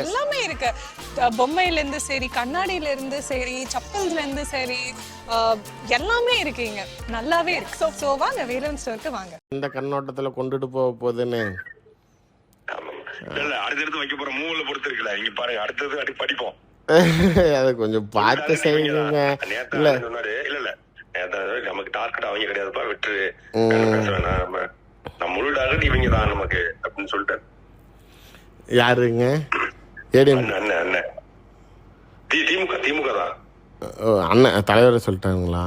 எல்லாமே இருக்கு. பொம்மையில இருந்து சரி கண்ணாடியில இருந்து சரி செப்பல்ஸ்ல இருந்து சரி எல்லாமே இருக்கு இங்க. நல்லாவே இருக்கு. ஸோ ஸோ வாங்க வேலன் ஸ்டோருக்கு வாங்க. இந்த கண்ணோட்டத்துல கொண்டுட்டு போக போகுதுன்னு. இல்ல அடுத்தடுத்து வைக்க போற மூவில பொறுத்து இருக்குல்ல. இங்க பாருங்க அடுத்தது அடி படிப்போம். அதை கொஞ்சம் பார்த்து செய்யுங்க. இல்ல. இல்ல இல்ல. நமக்கு டார்கெட் அவங்க கிடையாதுப்பா வேணாம். நம்ம நம்ம முழு டார்கெட் இவங்க தான் நமக்கு அப்படின்னு சொல்லிட்டாரு. யாருங்க? ஏடிஎம் திமுக திமுக தான். அண்ணன் தலைவர் சொல்லிட்டாங்களா.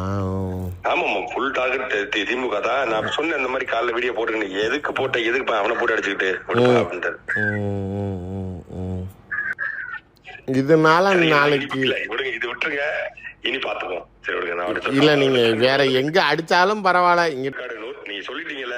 ஆமாமா ஃபுல் டார்கெட் திமுக தான். நான் சொன்னேன் இந்த மாதிரி காலைல வீடியோ போட்டு நீ எதுக்கு போட்ட எதுக்கு பா- அவனை போட்டு அடிச்சுக்கிட்டு. இதனால நாளைக்கு? இல்ல. விடுங்க இது விட்டுருங்க. இனி பாத்துக்குவோம் சரி விடுங்க நான் இல்ல. நீங்க வேற எங்க அடிச்சாலும் பரவாயில்ல. இங்க நீங்க சொல்லிட்டீங்கல்ல.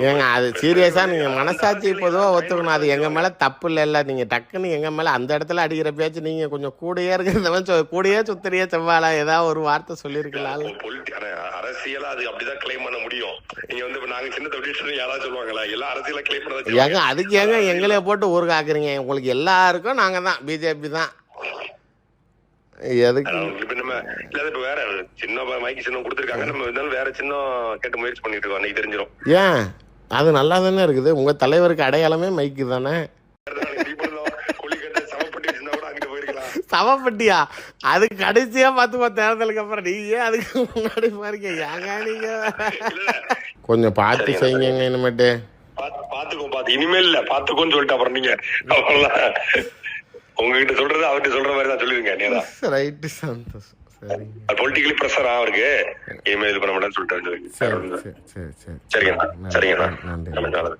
ஏங்க அது சீரியஸா நீங்க மனசாட்சி பொதுவா ஒத்துக்கணும். அது எங்க மேல தப்பு இல்ல. நீங்க டக்குன்னு எங்க மேல அந்த இடத்துல அடிக்கிற பேச்சு நீங்க கொஞ்சம் கூடயே இருக்கிறதவன் சொ- கூடயே சுத்தறியே செவ்வாழா. ஏதாவது ஒரு வார்த்தை சொல்லியிருக்கலாம் பொலிட்டி அரசியலா அது அப்படிதான் கிளைம் பண்ண முடியும். நீங்க வந்து இப்ப நாங்க சின்ன தொழில் யாராவது சொல்லுவாங்களா? எல்லாம் அரசியலா கிளைம் பண்ணதான் ஏங்க அதுக்கு ஏங்க எங்களே போட்டு ஊருக்கு ஆக்குறீங்க உங்களுக்கு எல்லாருக்கும் நாங்க தான் பிஜேபி தான். வேற சின்ன மைக்கு சின்னம் கொடுத்துருக்காங்க. நம்ம வேற சின்னம் கேட்டு முயற்சி பண்ணிட்டு இருக்கோம். அன்னைக்கு தெரிஞ்சிடும் ஏன்? அது நல்லா தானே இருக்குது. உங்க தலைவருக்கு அடையாளமே மைக்கு தானே? சவப்பட்டியா? அது கடைசியா பார்த்துக்கோ தேர்தலுக்கு அப்புறம் நீங்க அதுக்கு முன்னாடி பாருங்க ஏங்க நீங்க? கொஞ்சம் பார்த்து செய்யுங்க இனிமேட்டு. பாத்து பாத்துக்கோ பாத்து இனிமேல் இல்ல பாத்துக்கோன்னு சொல்லிட்டு அப்புறம் நீங்க அவ்வளவுதான் உங்ககிட்ட சொல்றது அவர்கிட்ட சொல்ற மாதிரி தான் சொல்லிருங்க ரைட்டு சந்தோஷம். அது பொலிட்டிக்கலி ப்ரெஷர் அவருக்கு? இனிமேல் இது பண்ண மாட்டேன்னு சொல்லிட்டு சரி சரி சரி சரி. சரிங்க சரிங்கண்ணா. நல்லது